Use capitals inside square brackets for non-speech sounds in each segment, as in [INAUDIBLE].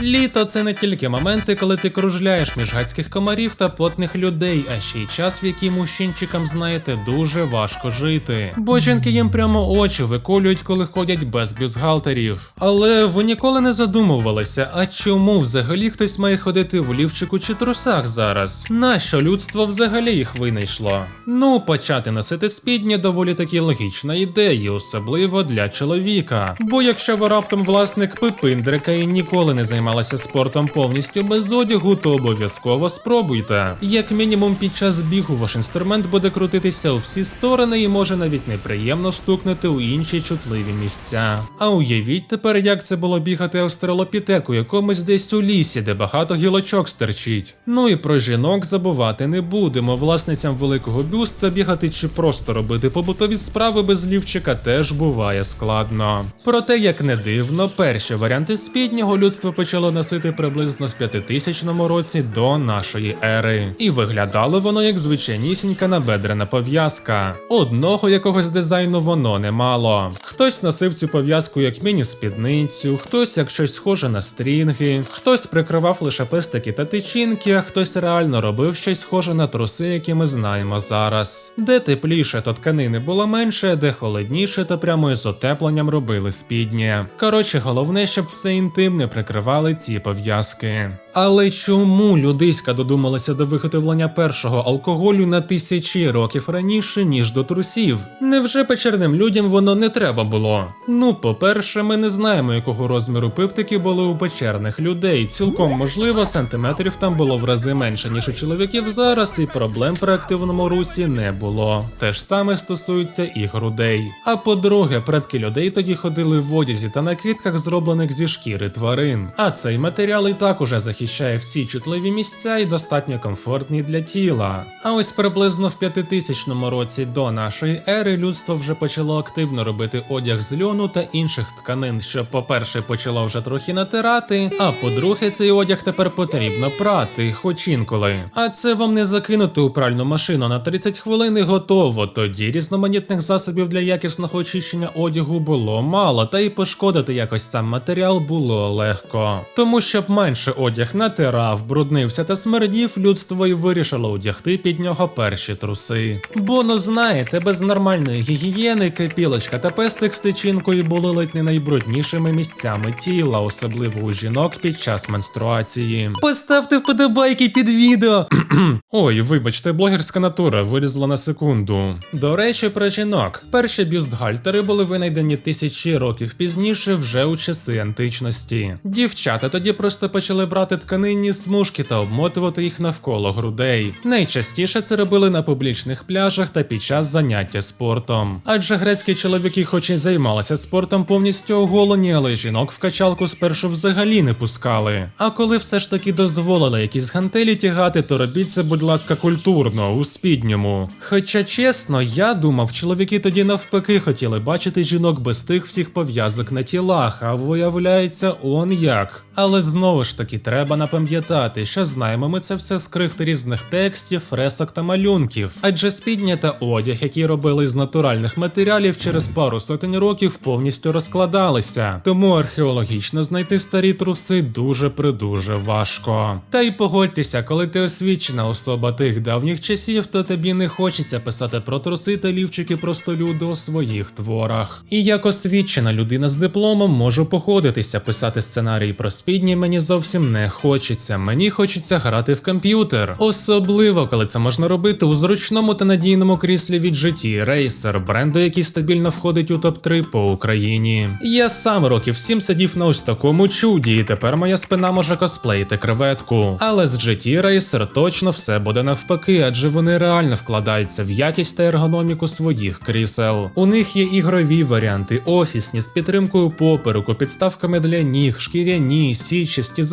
Літо це не тільки моменти, коли ти кружляєш між гадських комарів та потних людей, а ще й час, в який мужчинчикам, знаєте, дуже важко жити. Бо жінки їм прямо очі виколюють, коли ходять без бюстгальтерів. Але ви ніколи не задумувалися, а чому взагалі хтось має ходити в лівчику чи трусах зараз? Нащо людство взагалі їх винайшло? Ну, почати носити спідні доволі таки логічна ідея, особливо для чоловіка. Бо якщо ви раптом власник пипиндрика і ніколи не займалася спортом повністю без одягу, то обов'язково спробуйте. Як мінімум, під час бігу ваш інструмент буде крутитися у всі сторони і може навіть неприємно стукнути у інші чутливі місця. А уявіть тепер, як це було бігати австралопітеку якомусь десь у лісі, де багато гілочок стерчить. Ну і про жінок забувати не будемо. Власницям великого бюста бігати чи просто робити побутові справи без лівчика теж буває складно. Проте, як не дивно, перші варіанти спіднього людство почало носити приблизно в 5000 році до нашої ери. І виглядало воно як звичайнісінька набедрена пов'язка. Одного якогось дизайну воно не мало. Хтось носив цю пов'язку як міні-спідницю, хтось як щось схоже на стрінги, хтось прикривав лише пестики та тичинки, а хтось реально робив щось схоже на труси, які ми знаємо зараз. Де тепліше, то тканини було менше, де холодніше, то прямо із отепленням робили спідні. Коротше, головне, щоб все інтимне прикривали ці пов'язки. Але чому людиська додумалася до виготовлення першого алкоголю на тисячі років раніше, ніж до трусів? Невже печерним людям воно не треба було? Ну, по-перше, ми не знаємо, якого розміру пиптики були у печерних людей. Цілком можливо, сантиметрів там було в рази менше, ніж у чоловіків зараз, і проблем при активному русі не було. Те ж саме стосується і грудей. А по-друге, предки людей тоді ходили в одязі та накидках, зроблених зі шкіри тварин. А цей матеріал і так уже захищає всі чутливі місця і достатньо комфортний для тіла. А ось приблизно в 5000 році до нашої ери людство вже почало активно робити одяг з льону та інших тканин, що, по-перше, почало вже трохи натирати, а по-друге, цей одяг тепер потрібно прати, хоч інколи. А це вам не закинути у пральну машину на 30 хвилин і готово. Тоді різноманітних засобів для якісного очищення одягу було мало, та й пошкодити якось сам матеріал було легко. Тому щоб менше одяг натирав, бруднився та смердів, людство й вирішило одягти під нього перші труси. Бо знаєте, без нормальної гігієни кипілочка та пестик з тичинкою були ледь не найбруднішими місцями тіла, особливо у жінок під час менструації. Поставте вподобайки під відео. [CLEARS THROAT] Ой, вибачте, блогерська натура вилізла на секунду. До речі, про жінок. Перші бюстгальтери були винайдені тисячі років пізніше, вже у часи античності. Дівчата тоді просто почали брати тканинні смужки та обмотувати їх навколо грудей. Найчастіше це робили на публічних пляжах та під час заняття спортом. Адже грецькі чоловіки, хоч і займалися спортом повністю оголені, але жінок в качалку спершу взагалі не пускали. А коли все ж таки дозволили якісь гантелі тягати, то робіть це, будь ласка, культурно, у спідньому. Хоча чесно, я думав, чоловіки тоді навпаки хотіли бачити жінок без тих всіх пов'язок на тілах, а виявляється, он як. Але знову ж таки, треба напам'ятати, що знаємо ми це все з крихт різних текстів, фресок та малюнків. Адже спідня та одяг, які робили з натуральних матеріалів, через пару сотень років повністю розкладалися. Тому археологічно знайти старі труси дуже придуже важко. Та й погодьтеся, коли ти освічена особа тих давніх часів, то тобі не хочеться писати про труси та лівчики простолюду у своїх творах. І як освічена людина з дипломом можу походитися писати сценарій про спідні мені зовсім не хочеться. Мені хочеться грати в комп'ютер. Особливо, коли це можна робити у зручному та надійному кріслі від GT Racer, бренду, який стабільно входить у топ-3 по Україні. Я сам років 7 сидів на ось такому чуді, і тепер моя спина може косплеїти креветку. Але з GT Racer точно все буде навпаки, адже вони реально вкладаються в якість та ергономіку своїх крісел. У них є ігрові варіанти, офісні з підтримкою попереку, підставками для ніг, шкіряні, січасті з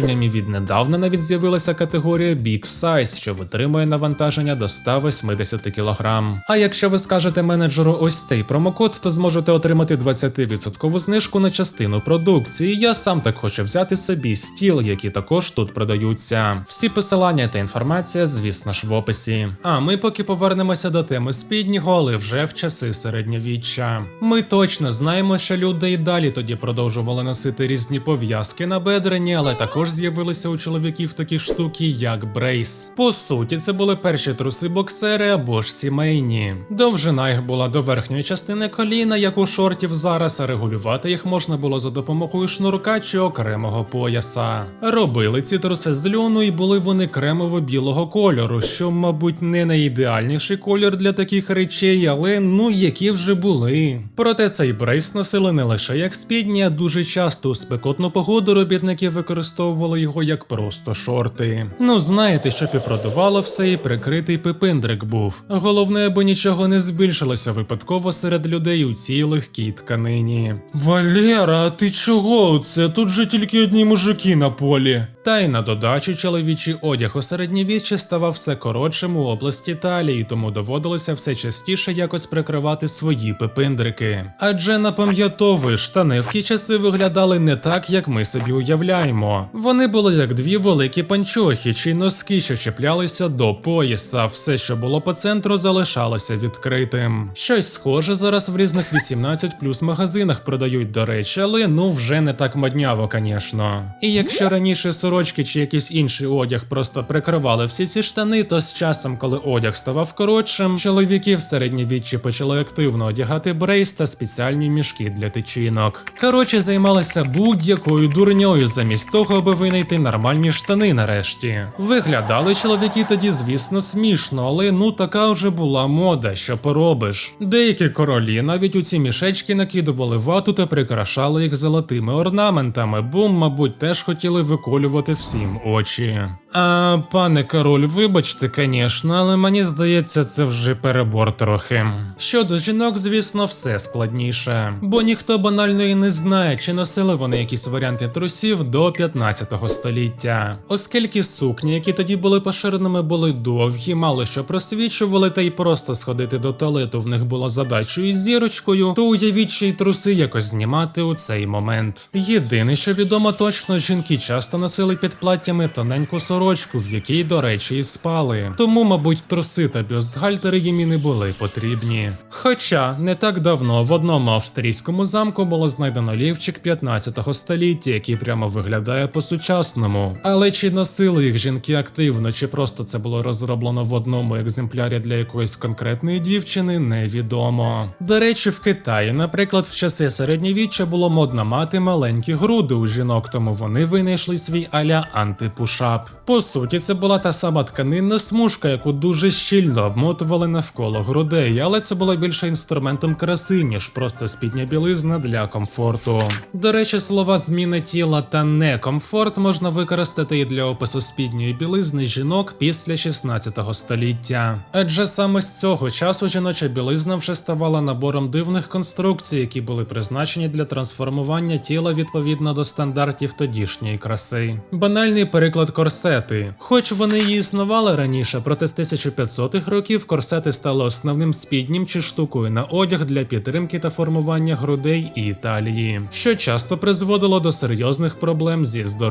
народженням і віднедавна навіть з'явилася категорія Big Size, що витримує навантаження до 180 кг. А якщо ви скажете менеджеру ось цей промокод, то зможете отримати 20% знижку на частину продукції. Я сам так хочу взяти собі стіл, які також тут продаються. Всі посилання та інформація, звісно ж, в описі. А ми поки повернемося до теми спіднього, але вже в часи середньовіччя. Ми точно знаємо, що люди і далі тоді продовжували носити різні пов'язки на бедрені, але також з'явилися у чоловіків такі штуки, як брейс. По суті, це були перші труси боксери або ж сімейні. Довжина їх була до верхньої частини коліна, як у шортів зараз, а регулювати їх можна було за допомогою шнурка чи окремого пояса. Робили ці труси з льону і були вони кремово-білого кольору, що, мабуть, не найідеальніший колір для таких речей, але ну які вже були. Проте цей брейс носили не лише як спідні, а дуже часто у спекотну погоду робітники використовували його як просто шорти. Ну знаєте, щоб і продувало все, і прикритий пипиндрик був. Головне, аби нічого не збільшилося випадково серед людей у цій легкій тканині. Валера, а ти чого? Це тут же тільки одні мужики на полі. Та й на додачу чоловічий одяг у середньовіччі ставав все коротшим у області талії, тому доводилося все частіше якось прикривати свої пипиндрики. Адже напам'ятовуй, штани в ті часи виглядали не так, як ми собі уявляємо. Вони були як дві великі панчохи чи носки, що чіплялися до пояса. Все, що було по центру, залишалося відкритим. Щось схоже зараз в різних 18 плюс магазинах продають, до речі, але ну вже не так модняво, звісно. І якщо раніше сорочки чи якийсь інший одяг просто прикривали всі ці штани, то з часом, коли одяг ставав коротшим, чоловіки в середньовіччі почали активно одягати брейс та спеціальні мішки для тичинок. Коротше, займалися будь-якою дурньою замість того, аби винайти нормальні штани нарешті. Виглядали чоловіки тоді, звісно, смішно, але ну така вже була мода, що поробиш. Деякі королі навіть у ці мішечки накидували вату та прикрашали їх золотими орнаментами, бо, мабуть, теж хотіли виколювати всім очі. А пане король, вибачте, звісно, але мені здається, це вже перебор трохи. Щодо жінок, звісно, все складніше, бо ніхто банально і не знає, чи носили вони якісь варіанти трусів до 15 століття, оскільки сукні, які тоді були поширеними, були довгі, мало що просвічували, та й просто сходити до туалету в них було задачою із зірочкою, то уявіть ще й труси якось знімати у цей момент. Єдине, що відомо точно, жінки часто носили під платтями тоненьку сорочку, в якій, до речі, і спали. Тому, мабуть, труси та бюстгальтери їм і не були потрібні. Хоча не так давно в одному австрійському замку було знайдено лівчик 15 століття, який прямо виглядає по-сучасному. Але чи носили їх жінки активно, чи просто це було розроблено в одному екземплярі для якоїсь конкретної дівчини, невідомо. До речі, в Китаї, наприклад, в часи середньовіччя було модно мати маленькі груди у жінок, тому вони винайшли свій аля антипушап. По суті, це була та сама тканинна смужка, яку дуже щільно обмотували навколо грудей, але це було більше інструментом краси, ніж просто спідня білизна для комфорту. До речі, слова зміни тіла та некомфорт можна використати і для опису спідньої білизни жінок після 16 століття. Адже саме з цього часу жіноча білизна вже ставала набором дивних конструкцій, які були призначені для трансформування тіла відповідно до стандартів тодішньої краси. Банальний переклад корсети. Хоч вони і існували раніше, проте з 1500-х років корсети стали основним спіднім чи штукою на одяг для підтримки та формування грудей і талії, що часто призводило до серйозних проблем зі здоров'ям.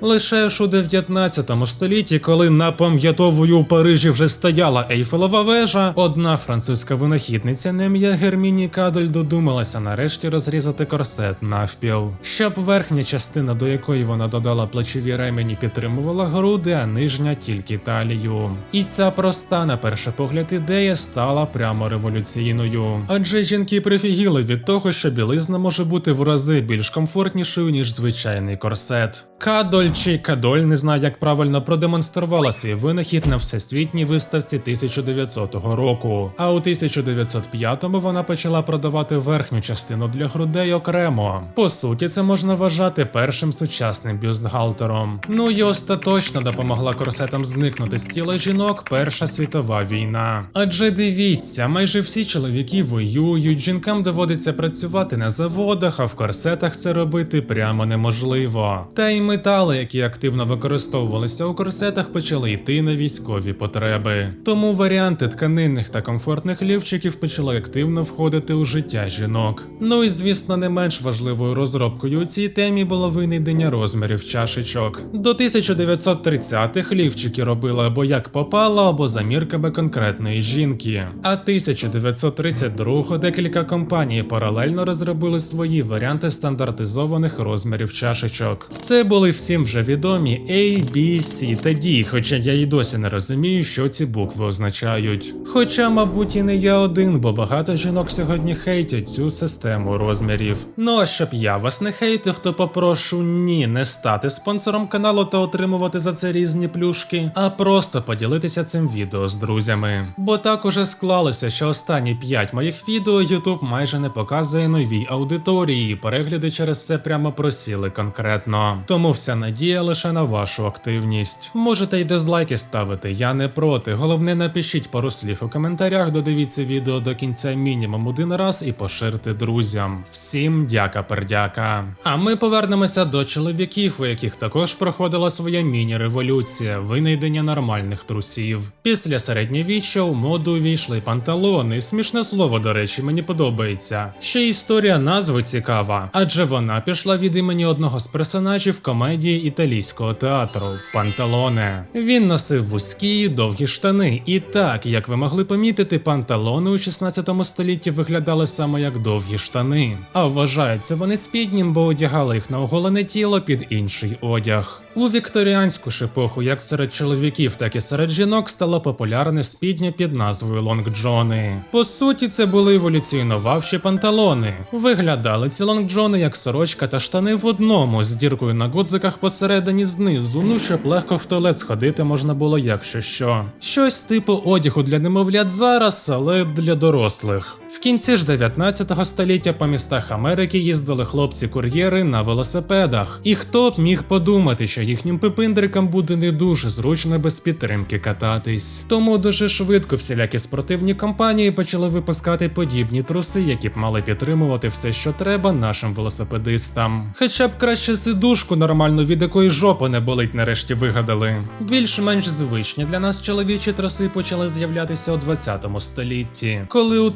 Лише ж у 19 столітті, коли напам'ятовую у Парижі вже стояла Ейфелова вежа, одна французька винахідниця на ім'я Герміні Кадель додумалася нарешті розрізати корсет навпіл, щоб верхня частина, до якої вона додала плечові ремені, підтримувала груди, а нижня тільки талію. І ця проста, на перший погляд, ідея стала прямо революційною. Адже жінки прифігіли від того, що білизна може бути в рази більш комфортнішою, ніж звичайний корсет. that. Кадоль чи Кадоль, не знаю, як правильно продемонструвала свій винахід на всесвітній виставці 1900 року. А у 1905-му вона почала продавати верхню частину для грудей окремо. По суті, це можна вважати першим сучасним бюстгальтером. Ну і остаточно допомогла корсетам зникнути з тіла жінок Перша світова війна. Адже дивіться, майже всі чоловіки воюють, жінкам доводиться працювати на заводах, а в корсетах це робити прямо неможливо. Та й ми метали, які активно використовувалися у корсетах, почали йти на військові потреби. Тому варіанти тканинних та комфортних лівчиків почали активно входити у життя жінок. Ну і звісно, не менш важливою розробкою у цій темі було винайдення розмірів чашечок. До 1930-х лівчики робили або як попало, або за мірками конкретної жінки. А 1932-го декілька компаній паралельно розробили свої варіанти стандартизованих розмірів чашечок. Це були всім вже відомі A, B, C та D, хоча я і досі не розумію, що ці букви означають. Хоча, мабуть, і не я один, бо багато жінок сьогодні хейтять цю систему розмірів. Ну а щоб я вас не хейтив, то попрошу ні, не стати спонсором каналу та отримувати за це різні плюшки, а просто поділитися цим відео з друзями. Бо так уже склалося, що останні 5 моїх відео YouTube майже не показує новій аудиторії, і перегляди через це прямо просіли конкретно. Тому вся надія лише на вашу активність. Можете й дизлайки ставити, я не проти. Головне, напишіть пару слів у коментарях, додивіться відео до кінця мінімум один раз і поширте друзям. Всім дяка пердяка. А ми повернемося до чоловіків, у яких також проходила своя міні-революція, винайдення нормальних трусів. Після середньовіччя у моду увійшли панталони. Смішне слово, до речі, мені подобається. Ще історія назви цікава, адже вона пішла від імені одного з персонажів комедії італійського театру Панталоне. Він носив вузькі довгі штани, і так, як ви могли помітити, панталони у 16 столітті виглядали саме як довгі штани. А вважаються вони спіднім, бо одягали їх на оголене тіло під інший одяг. У вікторіанську ж епоху, як серед чоловіків, так і серед жінок, стало популярне спідня під назвою лонгджони. По суті, це були еволюційно вавші панталони. Виглядали ці лонгджони як сорочка та штани в одному, з діркою на гудзиках посередині знизу, ну щоб легко в туалет сходити можна було якщо що. Щось типу одягу для немовлят зараз, але для дорослих. В кінці ж 19 століття по містах Америки їздили хлопці-кур'єри на велосипедах. І хто б міг подумати, що їхнім пипиндрикам буде не дуже зручно без підтримки кататись. Тому дуже швидко всілякі спортивні компанії почали випускати подібні труси, які б мали підтримувати все, що треба нашим велосипедистам. Хоча б краще сидушку нормальну, від якої жопа не болить, нарешті вигадали. Більш-менш звичні для нас чоловічі труси почали з'являтися у 20 столітті, коли у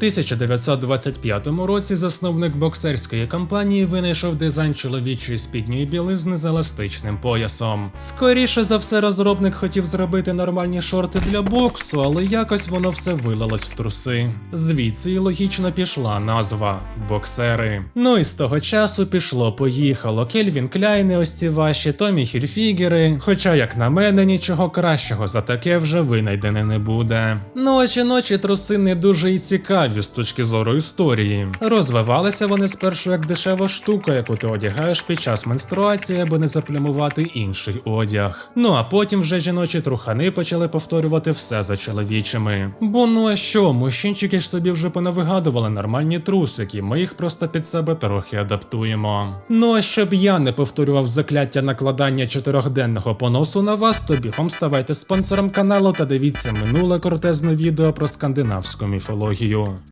1925 році засновник боксерської компанії винайшов дизайн чоловічої спідньої білизни з еластичним поясом. Скоріше за все, розробник хотів зробити нормальні шорти для боксу, але якось воно все вилилось в труси. Звідси і логічно пішла назва боксери. Ну і з того часу пішло поїхало. Кельвін Кляйни, ось ці ваші Томі Хільфігери. Хоча, як на мене, нічого кращого за таке вже винайдене не буде. Ну а жіночі труси не дуже і цікаві з точки зору історії. Розвивалися вони спершу як дешева штука, яку ти одягаєш під час менструації, аби не заплямувати інший одяг. Ну а потім вже жіночі трухани почали повторювати все за чоловічими. Бо ну а що, мужчинчики ж собі вже понавигадували нормальні трусики, ми їх просто під себе трохи адаптуємо. Ну а щоб я не повторював закляття накладання чотирьохденного поносу на вас, то бігом ставайте спонсором каналу та дивіться минуле крутезне відео про скандинавську міфологію.